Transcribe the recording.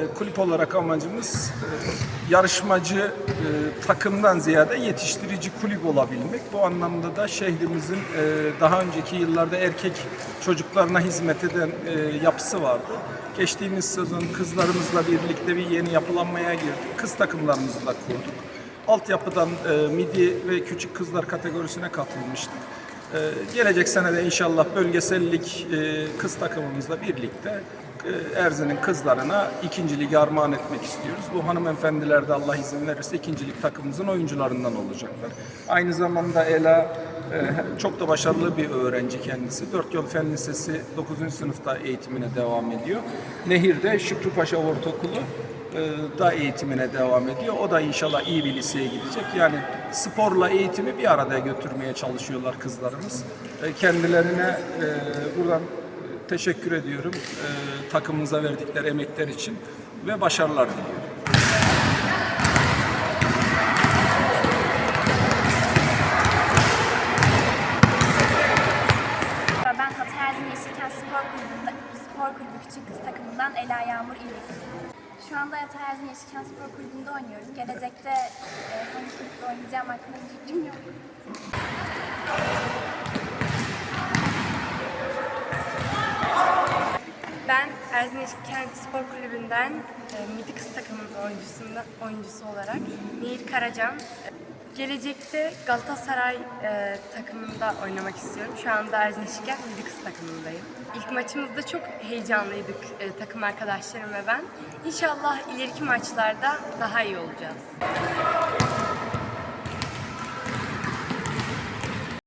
E, Kulüp olarak amacımız e, yarışmacı e, takımdan ziyade yetiştirici kulüp olabilmek. Bu anlamda da şehrimizin daha önceki yıllarda erkek çocuklarına hizmet eden yapısı vardı. Geçtiğimiz sezon kızlarımızla birlikte bir yeni yapılanmaya girdik. Kız takımlarımızı da kurduk. Altyapıdan midi ve küçük kızlar kategorisine katılmıştık. Ee, gelecek sene de inşallah bölgesellik e, kız takımımızla birlikte Erzin'in kızlarına ikinci ligi armağan etmek istiyoruz. Bu hanımefendiler de Allah izin verirse ikinci lig takımımızın oyuncularından olacaklar. Aynı zamanda Ela e, çok da başarılı bir öğrenci kendisi. Dört Yol Fen Lisesi 9. sınıfta eğitimine devam ediyor. Nehir'de Şükrü Paşa Ortaokulu e, da eğitimine devam ediyor. O da inşallah iyi bir liseye gidecek. Yani sporla eğitimi bir arada götürmeye çalışıyorlar kızlarımız. E, Kendilerine e, buradan teşekkür ediyorum. E, Takımımıza verdikleri emekler için ve başarılar diliyorum. Ben Hatay Erzin Yeşilken Spor Kulübü'nde, Spor Kulübü Küçük Kız takımından Ela Yağmur İlik. Şu anda Hatay Erzin Yeşilken Spor Kulübü'nde oynuyorum. Gelecekte e, hangi kulüpte oynayacağım hakkında bir fikrim yok. Ben Erzin Kent Spor Kulübü'nden e, Midi Kız takımının oyuncusundan, oyuncusu olarak Nehir Karacan. Gelecekte Galatasaray e, takımında oynamak istiyorum. Şu anda Erzin Kent Midi Kız takımındayım. İlk maçımızda çok heyecanlıydık e, takım arkadaşlarım ve ben. İnşallah ileriki maçlarda daha iyi olacağız.